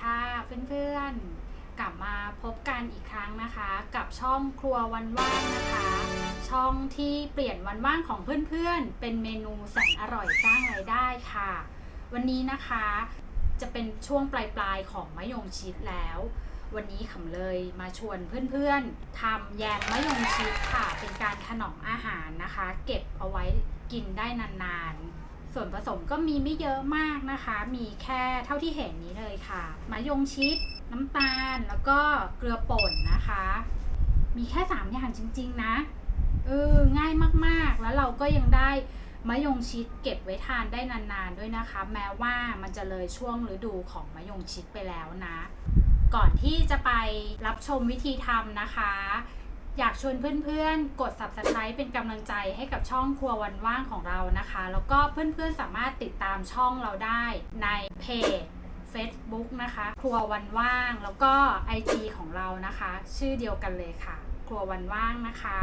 ค่ะเพื่อนๆ กลับมาพบกันอีกครั้งนะคะ กับช่องครัววันว่างนะคะ ช่องที่เปลี่ยนวันว่างของเพื่อนๆ เป็นเมนูแสนอร่อยสร้างรายได้ค่ะ วันนี้นะคะจะเป็นช่วงปลายๆของมะยงชิดแล้ว วันนี้ขำเลยมาชวนเพื่อนๆทำแยมมะยงชิดค่ะ เป็นการถนอมอาหารนะคะ เก็บเอาไว้กินได้นานๆ ส่วนผสมก็มีไม่เยอะมากนะคะ มีแค่เท่าที่เห็นนี้เลยค่ะมะยงชิด น้ำตาล แล้วก็เกลือป่นนะคะ มีแค่ 3 อย่างจริง ๆ นะ เออ ง่ายมากๆ แล้วเราก็ยังได้มะยงชิดเก็บไว้ทานได้นานๆด้วยนะคะ แม้ว่ามันจะเลยช่วงฤดูของมะยงชิดไปแล้วนะ ก่อนที่จะไปรับชมวิธีทำนะคะ อยากชวนเพื่อนๆ กด subscribe เป็นกำลังใจให้กับช่องครัววันว่างของเรานะคะ แล้วก็เพื่อนๆ สามารถติดตามช่องเราได้ในเพจ Facebook นะคะ ครัววันว่าง แล้วก็ IG ของเรานะคะ ชื่อเดียวกันเลยค่ะ ครัววันว่างนะคะ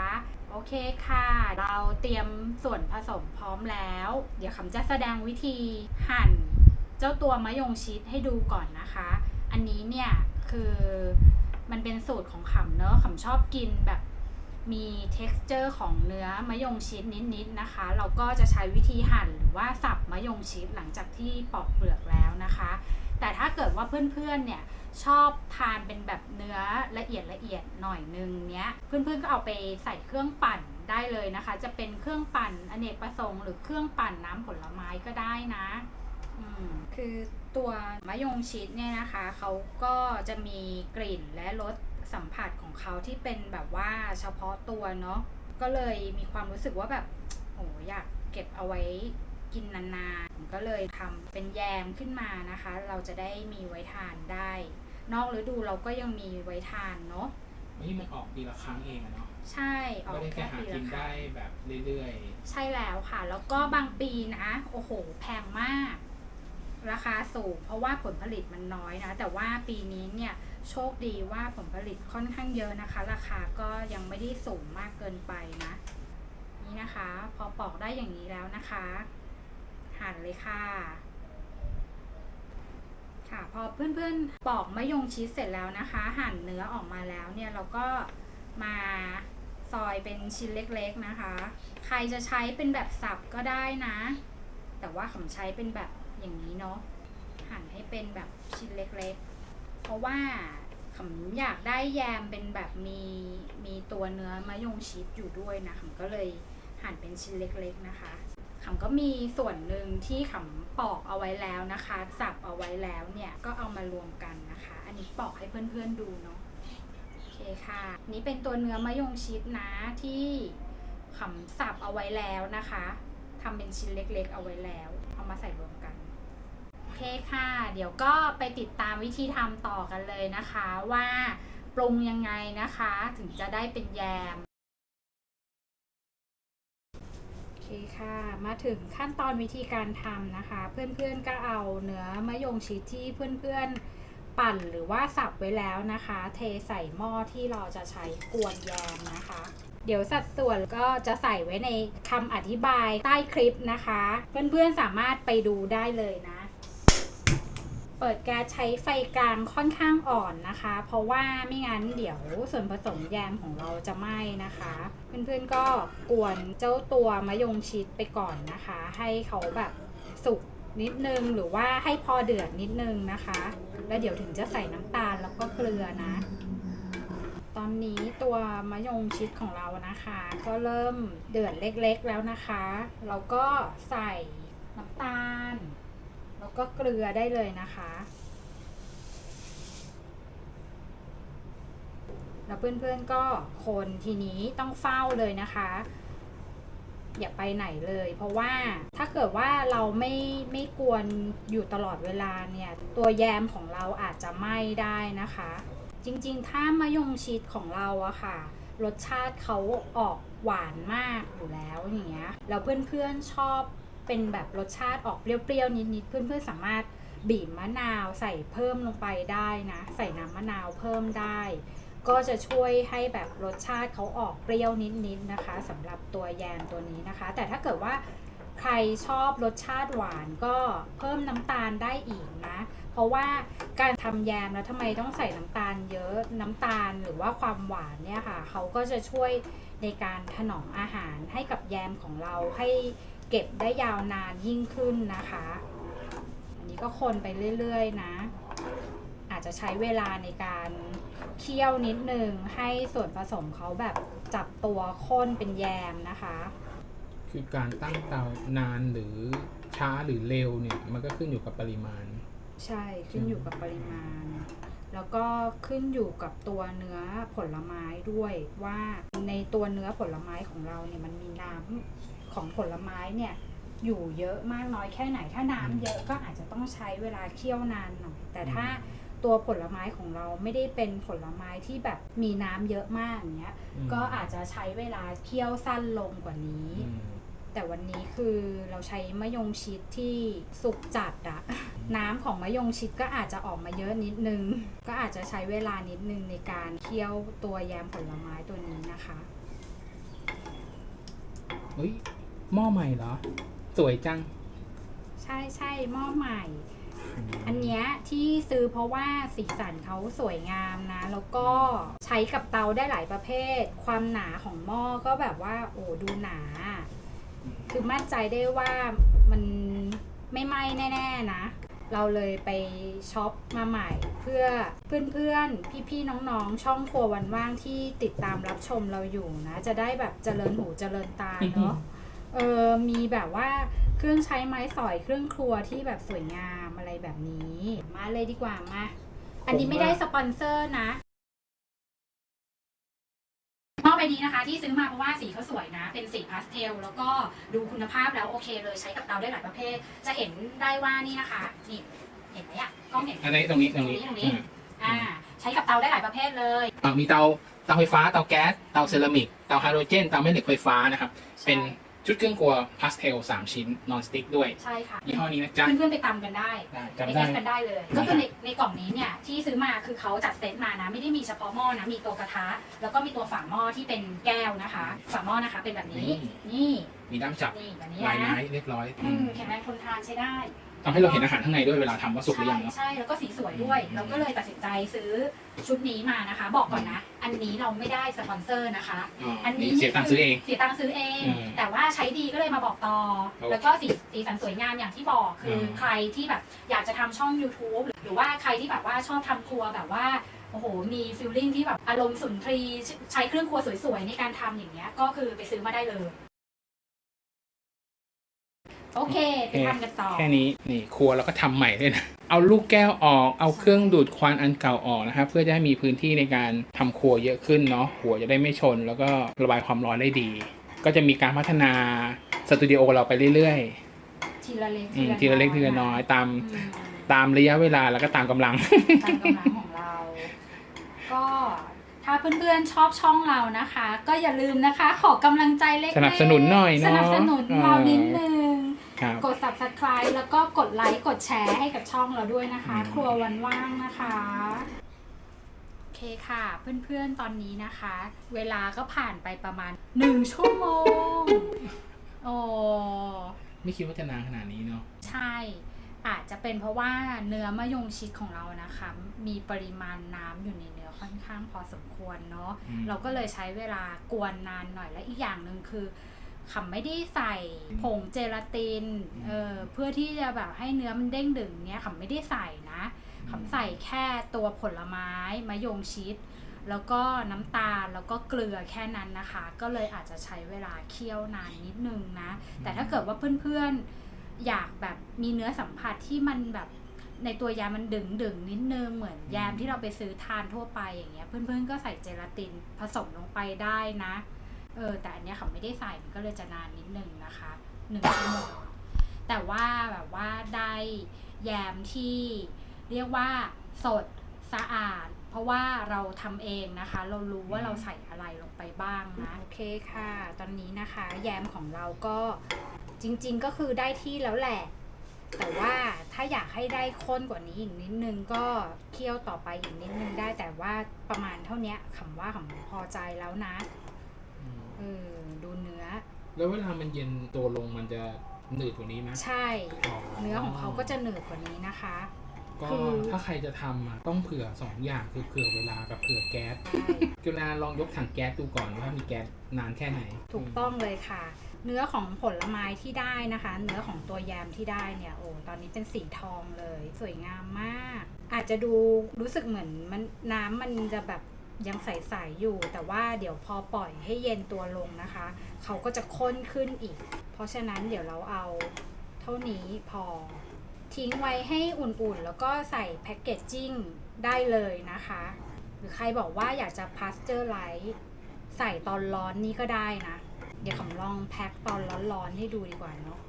โอเคค่ะ เราเตรียมส่วนผสมพร้อมแล้ว เดี๋ยวคำจะแสดงวิธีหั่น เจ้าตัวมะยงชิดให้ดูก่อนนะคะ อันนี้เนี่ยคือ มันเป็นสูตรของขำเนอะขำชอบกินแบบมี texture ของเนื้อมะยงชิดนิดๆนะคะ เราก็จะใช้วิธีหั่นหรือว่าสับมะยงชิดหลังจากที่ปอกเปลือกแล้วนะคะ แต่ถ้าเกิดว่าเพื่อนๆเนี่ยชอบทานเป็นแบบเนื้อละเอียดละเอียดหน่อยนึงเนี้ย เพื่อนๆก็เอาไปใส่เครื่องปั่นได้เลยนะคะ จะเป็นเครื่องปั่นอเนกประสงค์หรือเครื่องปั่นน้ำผลไม้ก็ได้นะ อืมคือ ตัวมะยงชิดเนี่ยนะคะเขาก็จะมีกลิ่นและรสสัมผัสของเขาที่เป็นแบบว่าเฉพาะตัวเนาะก็เลยมีความรู้สึกว่าแบบโหอยากเก็บเอาไว้กินนานๆผมก็เลยทำเป็นแยมขึ้นมานะคะ เราจะได้มีไว้ทานได้ นอกฤดูเราก็ยังมีไว้ทานเนาะนี่มันออกปีละครั้งเองอะเนาะใช่ออไม่กได้แค่แค่หาปีกิละนครั้ได้งแบบเรื่อยใช่แล้วค่ะ แล้วก็บางปีนะ โอ้โห แพงมาก ราคาสูงเพราะว่าผลผลิตมันน้อยนะ แต่ว่าปีนี้เนี่ยโชคดีว่าผลผลิตค่อนข้างเยอะนะคะ ราคาก็ยังไม่ได้สูงมากเกินไปนะ นี่นะคะ พอปอกได้อย่างนี้แล้วนะคะ หั่นเลยค่ะ ค่ะ พอเพื่อนๆปอกมะยงชิดเสร็จแล้วนะคะ หั่นเนื้อออกมาแล้วเนี่ยเราก็มาซอยเป็นชิ้นเล็กๆนะคะ ใครจะใช้เป็นแบบสับก็ได้นะ แต่ว่าขำใช้เป็นแบบ อย่างนี้เนาะหั่นให้เป็นแบบชิ้นเล็กๆ เพราะว่าขำอยากได้แยมเป็นแบบมีมีตัวเนื้อมะยงชิดอยู่ด้วยนะขำก็เลยหั่นเป็นชิ้นเล็กๆนะคะขำก็มีส่วนหนึ่งที่ขำปอกเอาไว้แล้วนะคะ สับเอาไว้แล้วเนี่ยก็เอามารวมกันนะคะ อันนี้ปอกให้เพื่อนๆดูเนาะโอเคค่ะ นี่เป็นตัวเนื้อมะยงชิดนะที่ขำสับเอาไว้แล้วนะคะ ทำเป็นชิ้นเล็กๆ เอาไว้แล้ว เอามาใส่รวมกัน โอเคค่ะ เดี๋ยวก็ไปติดตามวิธีทำต่อกันเลยนะคะว่าปรุงยังไงนะคะ ถึงจะได้เป็นแยม โอเคค่ะ มาถึงขั้นตอนวิธีการทำนะคะ เพื่อนๆก็เอาเนื้อมะยงชิดที่เพื่อนๆปั่นหรือว่าสับไว้แล้วนะคะ เทใส่หม้อที่เราจะใช้กวนแยมนะคะ เดี๋ยวสัดส่วนก็จะใส่ไว้ในคำอธิบายใต้คลิปนะคะ เพื่อนๆสามารถไปดูได้เลยนะ เปิดแก๊สใช้ไฟกลางค่อนข้างอ่อนนะคะ เพราะว่าไม่งั้นเดี๋ยวส่วนผสมแยมของเราจะไหม้นะคะ เพื่อนๆก็กวนเจ้าตัวมะยงชิดไปก่อนนะคะ ให้เขาแบบสุกนิดนึงหรือว่าให้พอเดือดนิดนึงนะคะ แล้วเดี๋ยวถึงจะใส่น้ำตาลแล้วก็เกลือนะ ตอนนี้ตัวมะยงชิดของเรานะคะ ก็เริ่มเดือดเล็กๆแล้วนะคะ เราก็ใส่น้ำตาล แล้วก็เกลือได้เลยนะคะ แล้วเพื่อนๆก็คนทีนี้ต้องเฝ้าเลยนะคะอย่าไปไหนเลย เพราะว่าถ้าเกิดว่าเราไม่ไม่กวนอยู่ตลอดเวลาเนี่ย ตัวแยมของเราอาจจะไหม้ได้นะคะ จริงๆ ถ้ามะยงชิดของเราอะค่ะ รสชาติเขาออกหวานมากอยู่แล้วอย่างเงี้ยแล้วเพื่อนๆชอบเป็นแบบรสชาติออกเปรี้ยวๆนิดๆเพื่อนๆสามารถบีบมะนาวใส่เพิ่มลงไปได้นะ ใส่น้ำมะนาวเพิ่มได้ ก็จะช่วยให้แบบรสชาติเขาออกเปรี้ยวนิดๆนะคะสำหรับตัวแยมตัวนี้นะคะ แต่ถ้าเกิดว่าใครชอบรสชาติหวานก็เพิ่มน้ำตาลได้อีกนะ เพราะว่าการทำแยมแล้วทำไมต้องใส่น้ำตาลเยอะน้ำตาลหรือว่าความหวานเนี่ยค่ะเขาก็จะช่วยในการถนอมอาหารให้กับแยมของเราให้เก็บได้ยาวนานยิ่งขึ้นนะคะ อันนี้ก็คนไปเรื่อยๆนะ อาจจะใช้เวลาในการเคี่ยวนิดนึงให้ส่วนผสมเขาแบบจับตัวข้นเป็นแยมนะคะ คือการตั้งเตานานหรือช้าหรือเร็วเนี่ย มันก็ขึ้นอยู่กับปริมาณ ใช่ขึ้นอยู่กับปริมาณ แล้วก็ขึ้นอยู่กับตัวเนื้อผลไม้ด้วยว่าในตัวเนื้อผลไม้ของเราเนี่ยมันมีน้ำของผลไม้เนี่ยอยู่เยอะมากน้อยแค่ไหน ถ้าน้ำเยอะก็อาจจะต้องใช้เวลาเคี่ยวนานหน่อยแต่ถ้าตัวผลไม้ของเราไม่ได้เป็นผลไม้ที่แบบมีน้ำเยอะมากอย่างเงี้ยอืมก็อาจจะใช้เวลาเคี่ยวสั้นลงกว่านี้อืมแต่วันนี้คือเราใช้มะยงชิดที่สุกจัดอะ น้ำของมะยงชิดก็อาจจะออกมาเยอะนิดนึง ก็อาจจะใช้เวลานิดนึงในการเคี่ยวตัวแยมผลไม้ตัวนี้นะคะเฮ้ยหม้อใหม่เหรอ สวยจัง ใช่ใช่หม้อใหม่ อันเนี้ยที่ซื้อเพราะว่าสีสันเขาสวยงามนะ แล้วก็ใช้กับเตาได้หลายประเภท ความหนาของหม้อก็แบบว่า โอ้ดูหนา คือมั่นใจได้ว่ามันไม่ไหม้แน่ ๆ นะ เราเลยไปช็อปมาใหม่เพื่อเพื่อนๆ พี่ๆ น้องๆ ช่องครัววันว่างที่ติดตามรับชมเราอยู่นะ จะได้แบบเจริญหูเจริญตาเนาะเออมีแบบว่าเครื่องใช้ไม้สอยเครื่องครัวที่แบบสวยงามอะไรแบบนี้ มาเลยดีกว่ามา อันนี้ไม่ได้สปอนเซอร์นะ หม้อใบนี้นะคะที่ซื้อมาเพราะว่าสีเขาสวยนะ เป็นสีพาสเทล แล้วก็ดูคุณภาพแล้วโอเคเลยใช้กับเตาได้หลายประเภท จะเห็นได้ว่านี่นะคะนี่เห็นไหมอะกล้องเห็นไหมอันนี้ตรงนี้ตรงนี้ตรงนี้อ่าใช้กับเตาได้หลายประเภทเลยอ่ามีเตาเตาไฟฟ้าเตาแก๊สเตาเซรามิกเตาไฮโดรเจนเตาแม่เหล็กไฟฟ้านะครับเป็น ชุดเครื่องครัวพาสเทลสามชิ้นนอนสติ๊กด้วยใช่ค่ะยี่ห้อนี้นะจ๊ะเพื่อนๆไปตำกันได้ได้ไปจำเทได้สกันได้เลยได้ก็คือในในกล่องนี้เนี่ยที่ซื้อมาคือเขาจัดเซตมานะไม่ได้มีเฉพาะหม้อนะมีตัวกระทะ แล้วก็มีตัวฝาหม้อที่เป็นแก้วนะคะ ฝาหม้อนะคะเป็นแบบนี้ นี่ มีด้ามจับนี่แบบนี้ลายนะไม้เรียบร้อยอืมแข็งแรงทนทานใช้ได้ทำให้เราเห็นอาหารข้างในด้วยเวลาทำว่าสุกหรือใช่ยังเนาะ ใช่แล้วก็สีสวยด้วยอืมเราก็เลยตัดสินใจซื้อชุดนี้มานะคะ บอกก่อนนะ อันนี้เราไม่ได้สปอนเซอร์นะคะอ๋ออันนี้นี่เสียตังค์ซื้อเอง เสียตังค์ซื้อเอง อืมแต่ว่าใช้ดีก็เลยมาบอกต่อโอเคแล้วก็สีสีสันสวยงามอย่างที่บอกคืออม ใครที่แบบอยากจะทำช่อง YouTube หรือหรือว่าใครที่แบบว่าชอบทำครัวแบบว่าโอ้โหมีฟิลลิ่งที่แบบอารมณ์สุนทรีย์ใช้เครื่องครัวสวยๆในการทำอย่างเงี้ยก็คือไปซื้อมาได้เลย โอเคไปทำกันต่อ แค่นี้นี่ครัวเราก็ทำใหม่ด้วยนะ เอาลูกแก้วออกเอาเครื่องดูดควันอันเก่าออกนะครับ เพื่อจะให้มีพื้นที่ในการทำครัวเยอะขึ้นเนาะหัวจะได้ไม่ชน แล้วก็ระบายความร้อนได้ดี ก็จะมีการพัฒนาสตูดิโอเราไปเรื่อยทีละเล็กๆอืมทีละเล็กทีละน้อยตามอืมตามระยะเวลาแล้วก็ตามกำลังตามกำลังของเรา ก็ถ้าเพื่อนๆชอบช่องเรานะคะ ก็อย่าลืมนะคะ ขอกำลังใจเล็กๆสนับสนุนหน่อยเนอะสนับสนุนเราเออนิดนึง ครับ กด subscribe แล้วก็กดไลค์กดแชร์ให้กับช่องเราด้วยนะคะอืมครัววันว่างนะคะโอเคค่ะ เพื่อนๆตอนนี้นะคะ เวลาก็ผ่านไปประมาณ1ชั่วโมงโอ้ไม่คิดว่าจะนานขนาดนี้เนาะใช่ อาจจะเป็นเพราะว่าเนื้อมะยงชิดของเรานะคะ มีปริมาณน้ำอยู่ในเนื้อค่อนข้างพอสมควรเนาะอืมเราก็เลยใช้เวลากวนนานหน่อยและอีกอย่างหนึ่งคือ ขำไม่ได้ใส่ผงเจลาตินเออเพื่อที่จะแบบให้เนื้อมันเด้งดึงเนี้ยขำไม่ได้ใส่นะขำใส่แค่ตัวผลไม้มะยงชิด แล้วก็น้ำตาลแล้วก็เกลือแค่นั้นนะคะ ก็เลยอาจจะใช้เวลาเคี่ยวนานนิดนึงนะ แต่ถ้าเกิดว่าเพื่อนๆอยากแบบมีเนื้อสัมผัสที่มันแบบในตัวยามันดึงดึงๆนิดนึงเหมือนยามที่เราไปซื้อทานทั่วไปอย่างเงี้ยเพื่อนๆก็ใส่เจลาตินผสมลงไปได้นะ เออแต่อันเนี้ยเขาไม่ได้ใส่มันก็เลยจะนานนิดนึงนะคะหนึ่งชั่วโมงแต่ว่าแบบว่าได้แยมที่เรียกว่าสดสะอาด เพราะว่าเราทำเองนะคะ เรารู้ว่าเราใส่อะไรลงไปบ้างนะโอเคค่ะ ตอนนี้นะคะ แยมของเราก็จริง ๆ ก็คือได้ที่แล้วแหละ แต่ว่าถ้าอยากให้ได้ข้นกว่านี้อีกนิดนึงก็เคี่ยวต่อไปอีกนิดนึงได้แต่ว่าประมาณเท่านี้คำว่าคำพอใจแล้วนะ เออดูเนื้อ แล้วเวลามันเย็นตัวลงมันจะหนืดกว่านี้ไหมใช่ เนื้อของเขาก็จะหนืดกว่านี้นะคะ ก็คือถ้าใครจะทำอะต้องเผื่อสองอย่างคือเผื่อเวลากับเผื่อแก๊สใช่จุฬาลองยกถังแก๊สดูก่อนว่ามีแก๊สนานแค่ไหนถูกต้องเลยค่ะ เนื้อของผลไม้ที่ได้นะคะ เนื้อของตัวแยมที่ได้เนี่ยโอ้ตอนนี้เป็นสีทองเลย สวยงามมาก อาจจะดูรู้สึกเหมือนมันน้ำมันจะแบบ ยังใสๆอยู่ แต่ว่าเดี๋ยวพอปล่อยให้เย็นตัวลงนะคะ เขาก็จะข้นขึ้นอีก เพราะฉะนั้นเดี๋ยวเราเอาเท่านี้พอ ทิ้งไว้ให้อุ่นๆ แล้วก็ใส่แพ็กเกจจิ้งได้เลยนะคะ หรือใครบอกว่าอยากจะพาสเจอร์ไลท์ใส่ตอนร้อนนี่ก็ได้นะ เดี๋ยวผมลองแพ็คตอนร้อนๆให้ดูดีกว่าเนาะ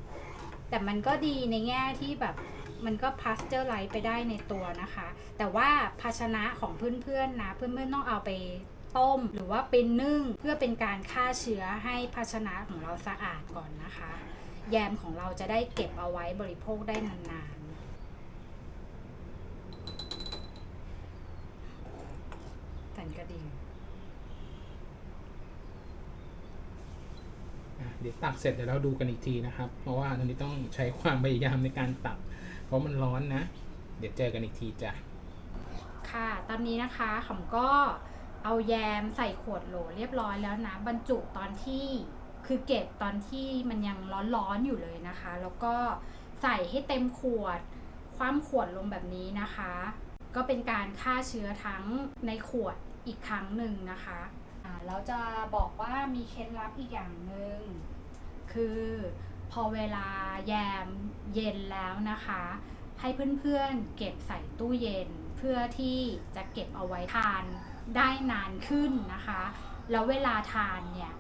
แต่มันก็ดีในแง่ที่แบบ มันก็พาสเจอร์ไลท์ไปได้ในตัวนะคะ แต่ว่าภาชนะของเพื่อนๆนะเพื่อนๆต้องเอาไปต้มหรือว่าเป็นนึ่งเพื่อเป็นการฆ่าเชื้อให้ภาชนะของเราสะอาดก่อนนะคะ แยมของเราจะได้เก็บเอาไว้บริโภคได้นานๆสั่นกระดิ่งเดี๋ยวตักเสร็จเดี๋ยวเราดูกันอีกทีนะครับ เพราะว่าตอนนี้ต้องใช้ความพยายามในการตัก เพราะมันร้อนนะ เดี๋ยวเจอกันอีกทีจ้ะ ค่ะ ตอนนี้นะคะขำก็เอาแยมใส่ขวดโหลเรียบร้อยแล้วนะ บรรจุตอนที่คือเก็บตอนที่มันยังร้อนๆอยู่เลยนะคะ แล้วก็ใส่ให้เต็มขวด คว่ำขวดลงแบบนี้นะคะ ก็เป็นการฆ่าเชื้อทั้งในขวดอีกครั้งหนึ่งนะคะอ่าแล้วจะบอกว่ามีเคล็ดลับอีกอย่างหนึ่งคือ พอเวลาแยมเย็นแล้วนะคะ ให้เพื่อนๆเก็บใส่ตู้เย็น เพื่อที่จะเก็บเอาไว้ทานได้นานขึ้นนะคะ แล้วเวลาทานเนี่ย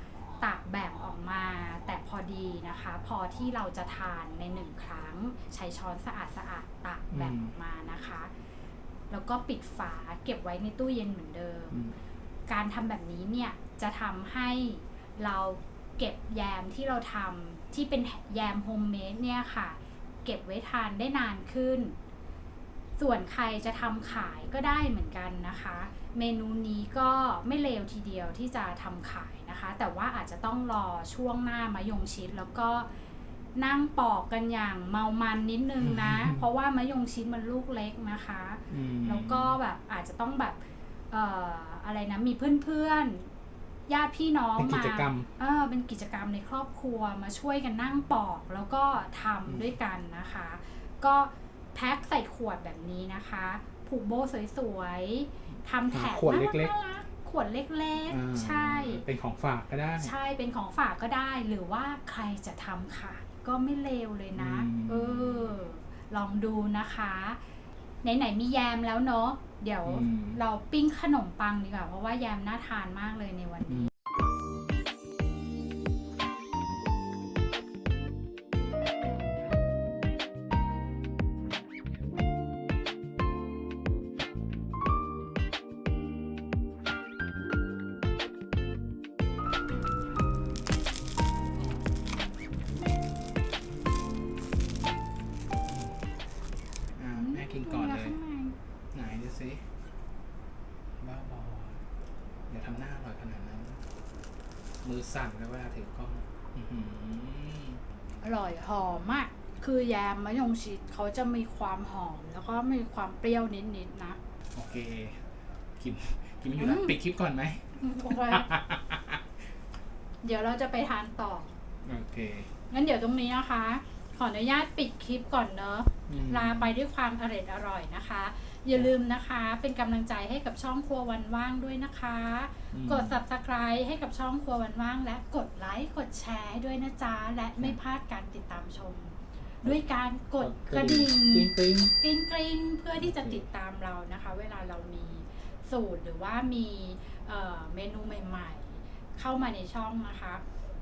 ตักแบ่งออกมาแต่พอดีนะคะ พอที่เราจะทานในหนึ่งครั้ง ใช้ช้อนสะอาดสะอาดๆตักแบ่งออกมานะคะ แล้วก็ปิดฝาเก็บไว้ในตู้เย็นเหมือนเดิม การทำแบบนี้เนี่ยจะทำให้เราเก็บแยมที่เราทำ ที่เป็นแยมโฮมเมดเนี่ยค่ะ เก็บไว้ทานได้นานขึ้น ส่วนใครจะทำขายก็ได้เหมือนกันนะคะ เมนูนี้ก็ไม่เลวทีเดียวที่จะทำขายนะคะ แต่ว่าอาจจะต้องรอช่วงหน้ามะยงชิดแล้วก็นั่งปอกกันอย่างเมามันนิดนึงนะอืมเพราะว่ามะยงชิดมันลูกเล็กนะคะอืมแล้วก็แบบอาจจะต้องแบบเอ่ออะไรนะมีเพื่อนๆ ญาติพี่น้องเป็นกิมาจกรรม เออเป็นกิจกรรมในครอบครัวมาช่วยกันนั่งปอกแล้วก็ทำอืมด้วยกันนะคะ ก็แพ็คใส่ขวดแบบนี้นะคะ ผูกโบสวยๆทำแถบขวดเล็กๆน่ารักๆขวดเล็กอ่าๆใช่ เป็นของฝากก็ได้ ใช่เป็นของฝากก็ได้ หรือว่าใครจะทำขายก็ไม่เลวเลยนะอืมเออ ลองดูนะคะ ไหนๆมีแยมแล้วเนาะเดี๋ยวอืมเราปิ้งขนมปังดีกว่าเพราะว่าแยมน่าทานมากเลยในวันนี้ สั่นแล้วเวลาถือกล้องอื้อหืออร่อยหอมมาก คือแยมมะยงชิดเขาจะมีความหอม แล้วก็มีความเปรี้ยวนิดๆนะ โอเค กินกินไม่อยู่แล้วอืม ปิดคลิปก่อนไหม โอเค เดี๋ยวเราจะไปทานต่อ โอเค งั้นเดี๋ยวตรงนี้นะคะ ขออนุญาตปิดคลิปก่อนเนอะอืมลาไปด้วยความอร่อยอร่อยนะคะ อย่าลืมนะคะเป็นกำลังใจให้กับช่องครัววันว่างด้วยนะคะอืมกด subscribe ให้กับช่องครัววันว่าง และกดไลค์กดแชร์ให้ด้วยนะจ๊ะ และไม่พลาดการติดตามชม ด้วยการกดกระดิ่งกริ๊งกริ๊งกริ๊งกริ๊งเพื่อที่จะติดตามเรานะคะ เวลาเรามีสูตรหรือว่ามีเอ่อเมนูใหม่ ๆ เข้ามาในช่องนะคะ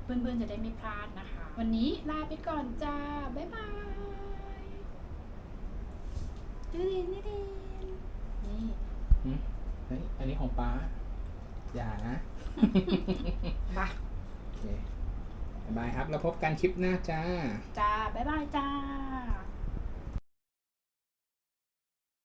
เพื่อนๆจะได้ไม่พลาดนะคะ วันนี้ลาไปก่อนจ้า บ๊ายบายดูดินี่ดินนี่เฮ้ยอันนี้ของป้า อย่านะบายโอเคบ๊ายบายครับ แล้วพบกันคลิปหน้าจ้า จ้า บ๊ายบายจ้า